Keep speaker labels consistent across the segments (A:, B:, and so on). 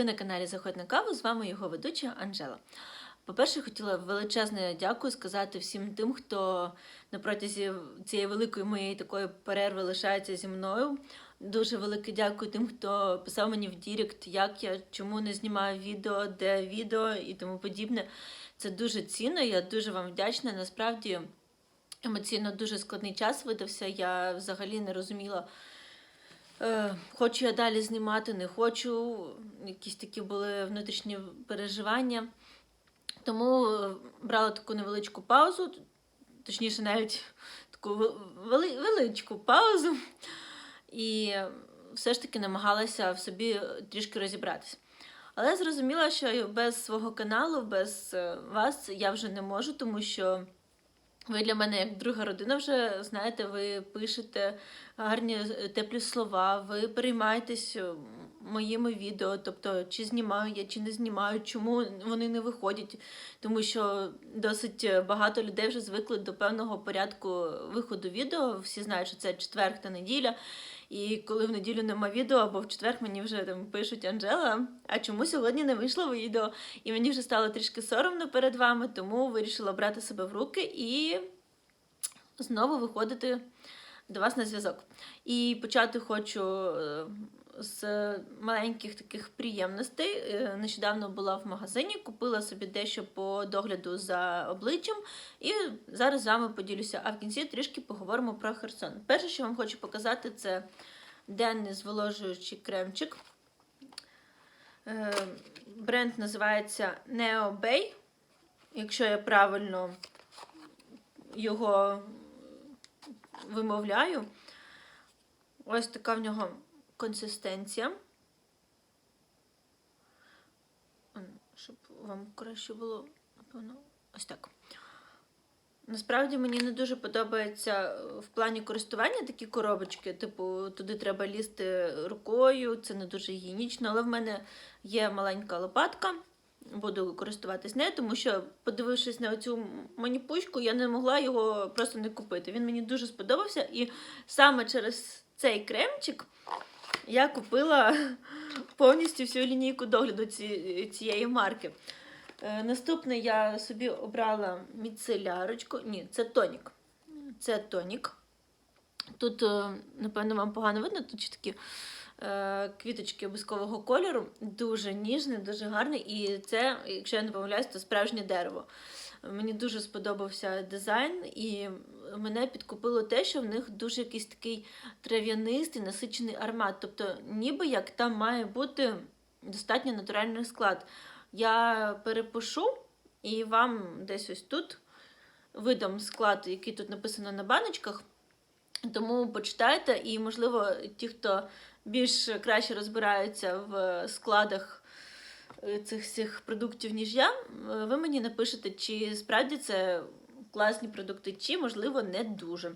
A: Ви на каналі Заходь на каву. З вами його ведуча Анжела. По-перше, хотіла величезне дякую сказати всім тим, хто на протязі цієї великої моєї такої перерви лишається зі мною. Дуже велике дякую тим, хто писав мені в Дірект, як я чому не знімаю відео, де відео і тому подібне. Це дуже цінно. Я дуже вам вдячна. Насправді емоційно дуже складний час видався. Я взагалі не розуміла. Е, Хочу я далі знімати, не хочу. Якісь такі були внутрішні переживання. Тому е, брала таку невеличку паузу, точніше, навіть таку вели- величку паузу. І все ж таки намагалася в собі трішки розібратися. Але зрозуміла, що без свого каналу, без е, вас я вже не можу, тому що ви для мене як друга родина вже знаєте, ви пишете гарні е, теплі слова, ви переймаєтесь моїми відео, тобто чи знімаю я, чи не знімаю, чому вони не виходять. Тому що досить багато людей вже звикли до певного порядку виходу відео. Всі знають, що це четверг та неділя. І коли в неділю нема відео, або в четвер мені вже там пишуть Анжела, а чому сьогодні не вийшло відео? І мені вже стало трішки соромно перед вами, тому вирішила брати себе в руки і знову виходити до вас на зв'язок. І почати хочу е, з маленьких таких приємностей. Е, Нещодавно була в магазині, купила собі дещо по догляду за обличчям, і зараз з вами поділюся. А в кінці трішки поговоримо про Херсон. Перше, що вам хочу показати, це денний зволожуючий кремчик. Е, Бренд називається Neo Bay. Якщо я правильно його вимовляю. Ось така в нього консистенція. Щоб вам краще було, напевно, ось так. Насправді мені не дуже подобається в плані користування такі коробочки. Типу, туди треба лізти рукою, це не дуже гігієнічно, але в мене є маленька лопатка. Буду користуватись нею, тому що, подивившись на цю маніпучку, я не могла його просто не купити. Він мені дуже сподобався, і саме через цей кремчик я купила повністю всю лінійку догляду ці, цієї марки. Е, наступне я собі обрала міцелярочку. Ні, це тонік. Це тонік. Тут, е, напевно, вам погано видно, тут ще такі е, квіточки обов'язкового кольору. Дуже ніжний, дуже гарний. І це, якщо я не помиляюсь, то справжнє дерево. Мені дуже сподобався дизайн, і мене підкупило те, що в них дуже якийсь такий трав'янистий, насичений аромат. Тобто, ніби як там має бути достатньо натуральний склад. Я перепишу і вам десь ось тут видам склад, який тут написано на баночках. Тому почитайте, і, можливо, ті, хто більш краще розбираються в складах цих всіх продуктів, ніж я, е, ви мені напишете, чи справді це класні продукти, чи, можливо, не дуже.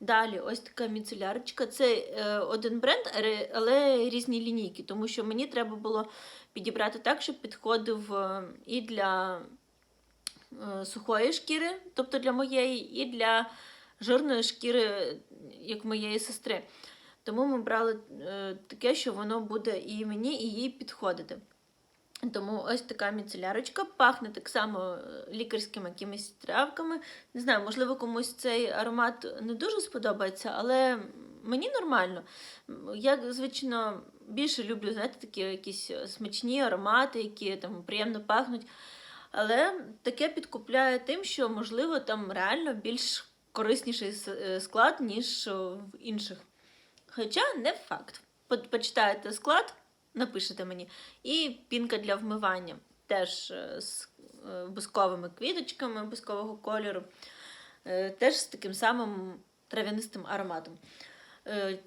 A: Далі, ось така міцелярочка. Це е, один бренд, але різні лінійки, тому що мені треба було підібрати так, щоб підходив е, і для е, сухої шкіри, тобто для моєї, і для жирної шкіри, як моєї сестри. Тому ми брали е, таке, що воно буде і мені, і їй підходити. Тому ось така міцелярочка пахне так само е, лікарськими якимись травками. Не знаю, можливо, комусь цей аромат не дуже сподобається, але мені нормально. Я, звичайно, більше люблю, знаєте, такі якісь смачні аромати, які там приємно пахнуть. Але таке підкупляє тим, що, можливо, там реально більш корисніший е, склад, ніж е, в інших. Хоча не факт. По- Почитаєте склад, напишете мені. І пінка для вмивання теж е, з е, бусковими квіточками бускового кольору, е, теж з таким самим трав'янистим ароматом.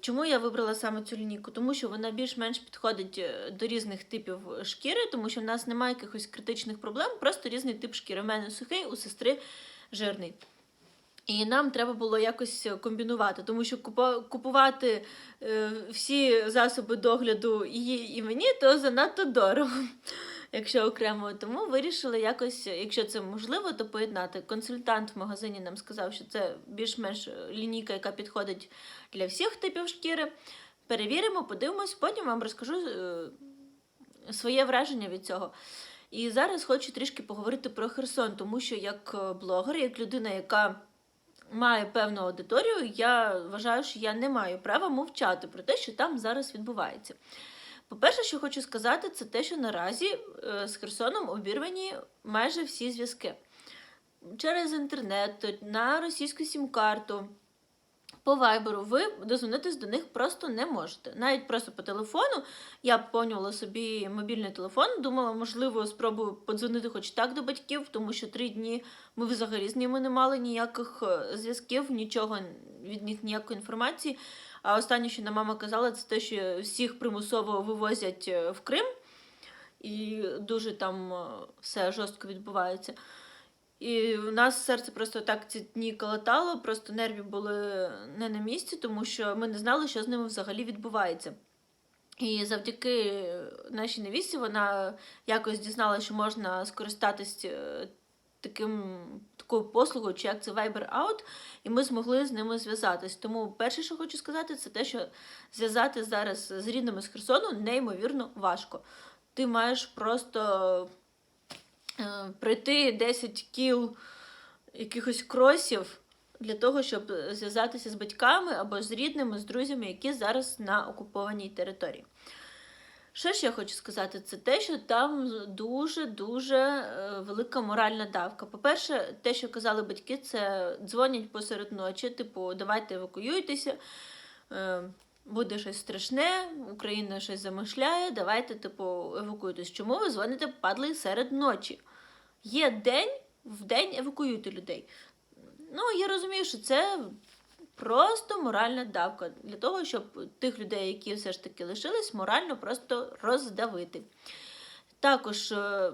A: Чому я вибрала саме цю лінійку? Тому що вона більш-менш підходить до різних типів шкіри, тому що в нас немає якихось критичних проблем, просто різний тип шкіри. У мене сухий, у сестри жирний. І нам треба було якось комбінувати, тому що купувати е, всі засоби догляду її і мені, то занадто дорого, якщо окремо. Тому вирішили якось, якщо це можливо, то поєднати. Консультант в магазині нам сказав, що це більш-менш лінійка, яка підходить для всіх типів шкіри. Перевіримо, подивимось, потім вам розкажу, е, своє враження від цього. І зараз хочу трішки поговорити про Херсон, тому що як е, блогер, як людина, яка має певну аудиторію, я вважаю, що я не маю права мовчати про те, що там зараз відбувається. По-перше, що хочу сказати, це те, що наразі е, з Херсоном обірвані майже всі зв'язки через інтернет, на російську сім-карту. По вайберу ви дозвонитись до них просто не можете. Навіть просто по телефону я поповнювала собі мобільний телефон, думала, можливо, спробую подзвонити хоч так до батьків, тому що три дні ми взагалі з ними не мали ніяких е, зв'язків, нічого від них ніякої інформації. А останнє, що нам мама казала, це те, що всіх примусово вивозять е, в Крим, і дуже там е, все жорстко відбувається. І в нас серце просто так ці дні колотало, просто нерві були не на місці, тому що ми не знали, що з ними взагалі відбувається. І завдяки нашій невісті вона якось дізналася, що можна скористатись е, таким, такою послугою, чи як це Viber Out, і ми змогли з ними зв'язатись. Тому перше, що хочу сказати, це те, що зв'язати зараз з рідними з Херсону неймовірно важко. Ти маєш просто пройти 10 кіл якихось кросів для того, щоб зв'язатися з батьками або з рідними, з друзями, які зараз на окупованій території. Що ще я хочу сказати, це те, що там дуже-дуже е, велика моральна давка. По-перше, те, що казали батьки, це дзвонять посеред ночі, типу, давайте евакуюйтеся, е, буде щось страшне, Україна щось замишляє, давайте, типу, евакуюйтесь. Чому ви дзвоните падли серед ночі? Є день, в день евакуюйте людей. Ну, я розумію, що це просто моральна давка для того, щоб тих людей, які все ж таки лишились, морально просто роздавити. Також е,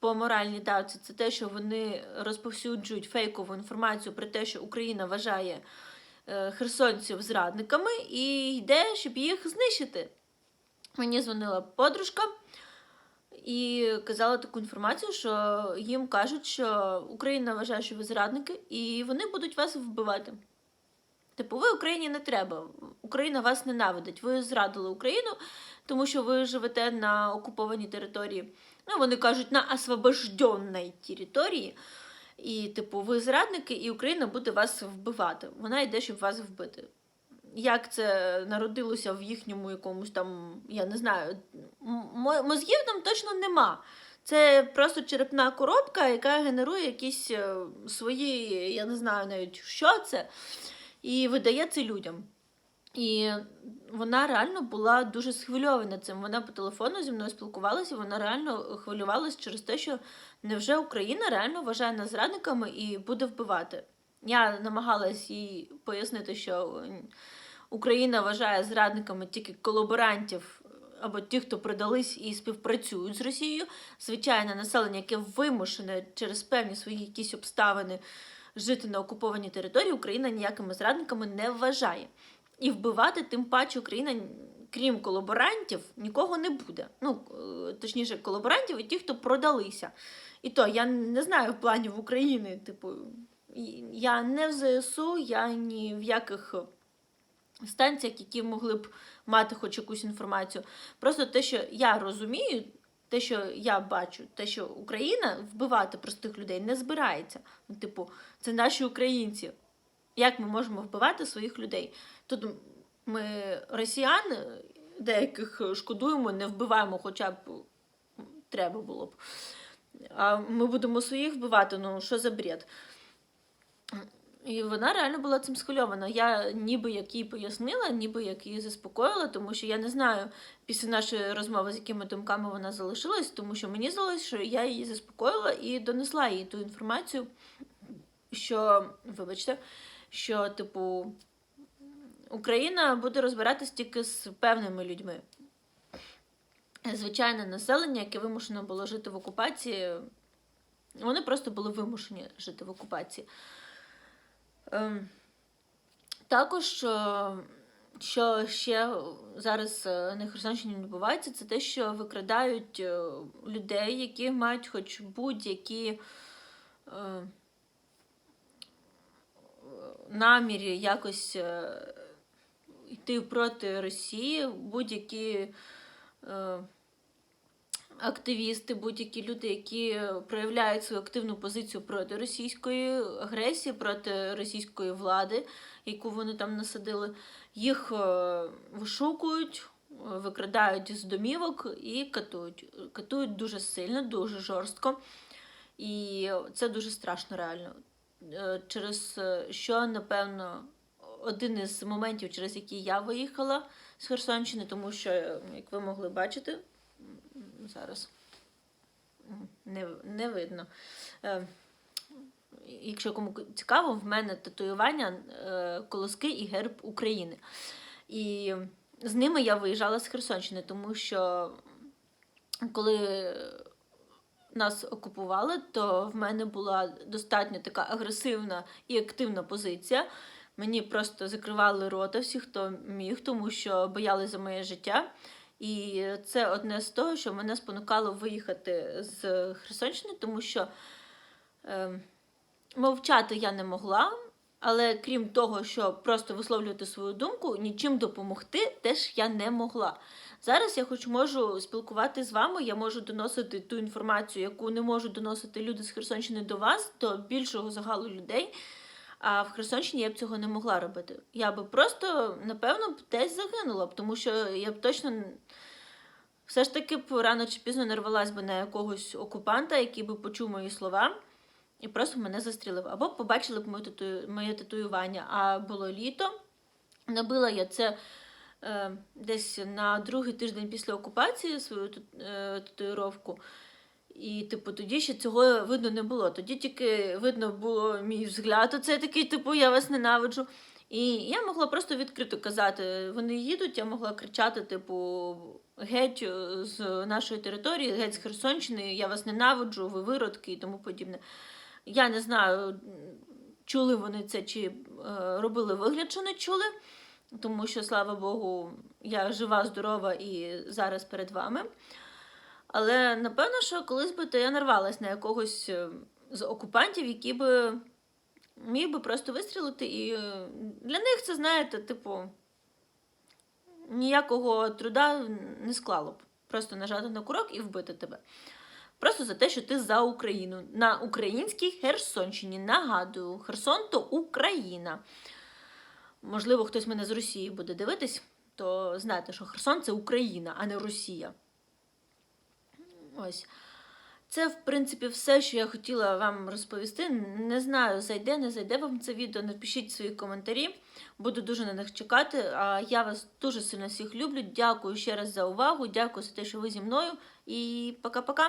A: по моральній давці це те, що вони розповсюджують фейкову інформацію про те, що Україна вважає херсонців зрадниками і йде, щоб їх знищити. Мені дзвонила подружка і казала таку інформацію, що їм кажуть, що Україна вважає, що ви зрадники, і вони будуть вас вбивати. Типу, ви Україні не треба. Україна вас ненавидить. Ви зрадили Україну, тому що ви живете на окупованій території. Ну, вони кажуть, на освобожденій території. І, типу, ви зрадники, і Україна буде вас вбивати. Вона йде, щоб вас вбити. Як це народилося в їхньому якомусь там, я не знаю, мозгів там точно нема. Це просто черепна коробка, яка генерує якісь е, свої, я не знаю навіть, що це і видає це людям. І вона реально була дуже схвильована цим. Вона по телефону зі мною спілкувалася, вона реально хвилювалася через те, що невже Україна реально вважає нас зрадниками і буде вбивати. Я намагалась їй пояснити, що Україна вважає зрадниками тільки колаборантів або ті, хто продались і співпрацюють з Росією. Звичайне населення, яке вимушене через певні свої якісь обставини жити на окупованій території, Україна ніякими зрадниками не вважає. І вбивати, тим паче, Україна, крім колаборантів, нікого не буде. Ну, е, точніше, колаборантів і ті, хто продалися. І то я не знаю планів України, типу, я не в ЗСУ, я ні в яких станціях, які могли б мати хоч якусь інформацію. Просто те, що я розумію, те, що я бачу, те, що Україна вбивати простих людей не збирається. Ну, типу, це наші українці. Як ми можемо вбивати своїх людей? Тут ми росіян, деяких шкодуємо, не вбиваємо, хоча б треба було б. А ми будемо своїх вбивати, ну що за бред? І вона реально була цим схвильована. Я ніби як їй пояснила, ніби як її заспокоїла, тому що я не знаю після нашої розмови, з якими думками вона залишилась, тому що мені здалося, що я її заспокоїла і донесла їй ту інформацію, що, вибачте, що, типу, Україна буде розбиратись тільки з певними людьми. Звичайне населення, яке вимушено було жити в окупації, вони просто були вимушені жити в окупації. Ем, також, е, що ще зараз е, на Херсонщині відбувається, це те, що викрадають е, людей, які мають хоч будь-які намірі якось йти проти Росії, будь-які активісти, будь-які люди, які проявляють свою активну позицію проти російської агресії, проти російської влади, яку вони там насадили, їх е, вишукують, е, викрадають з домівок і катують. Катують дуже сильно, дуже жорстко. І це дуже страшно реально. Е, Через е, що, напевно, один із моментів, через який я виїхала з Херсонщини, тому що, е, як ви могли бачити, зараз не, не видно. Якщо кому цікаво, в мене татуювання колоски і герб України. І з ними я виїжджала з Херсонщини, тому що коли нас окупували, то в мене була достатньо така агресивна і активна позиція. Мені просто закривали рота всі, хто міг, тому що боялися за моє життя. І це одне з того, що мене спонукало виїхати з Херсонщини, тому що е, мовчати я не могла. Але крім того, що просто висловлювати свою думку, нічим допомогти теж я не могла. Зараз я хоч можу спілкувати з вами, я можу доносити ту інформацію, яку не можуть доносити люди з Херсонщини до вас, до більшого загалу людей. А в Херсонщині я б цього не могла робити. Я би просто, напевно, десь загинула тому що я б точно все ж таки б рано чи пізно нарвалась би на якогось окупанта, який би почув мої слова і просто мене застрілив. Або побачили б моє, тату... моє татуювання. А було літо. Набила я це десь на другий тиждень після окупації свою е, татуїровку. І, типу, тоді ще цього видно не було. Тоді тільки видно було мій взгляд. Оце такий, типу, я вас ненавиджу. І я могла просто відкрито казати, вони їдуть, я могла кричати, типу, геть е, з нашої території, геть з Херсонщини, я вас ненавиджу, ви виродки і тому подібне. Я не знаю, чули вони це чи е, робили вигляд, що не чули, тому що, слава Богу, я жива, здорова і зараз перед вами. Але напевно, що колись би то я нарвалась на якогось е, з окупантів, який би міг би просто вистрілити. І е, для них це, знаєте, типу, ніякого труда не склало б. Просто нажати на курок і вбити тебе. Просто за те, що ти за Україну. На українській Херсонщині. Нагадую, Херсон то Україна. Можливо, хтось мене з Росії буде дивитись, то знайте, що Херсон це Україна, а не Росія. Ось. Це, в принципі, все, що я хотіла вам розповісти. Не знаю, зайде, не зайде вам це відео. Напишіть свої коментарі. Буду дуже на них чекати. А я вас дуже сильно всіх люблю. Дякую ще раз за увагу. Дякую за те, що ви зі мною. І пока-пока.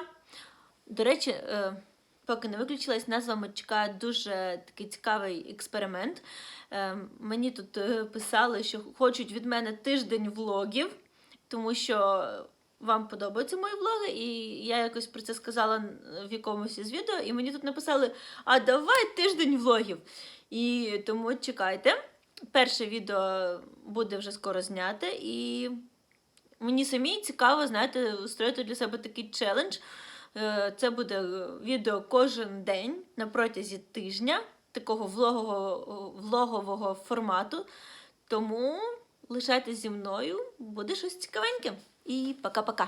A: До речі, е, поки не виключилась, нас з вами чекає дуже такий цікавий експеримент. Е, Мені тут е, писали, що хочуть від мене тиждень влогів, тому що вам подобаються мої влоги, і я якось про це сказала в якомусь із відео, і мені тут написали: а давай тиждень влогів. І тому чекайте. Перше відео буде вже скоро зняте, і мені самій цікаво, знаєте, устроїти для себе такий челендж. Е, Це буде відео кожен день на протязі тижня, такого влогового, влогового формату. Тому лишайтесь зі мною, буде щось цікавеньке. І пока-пока.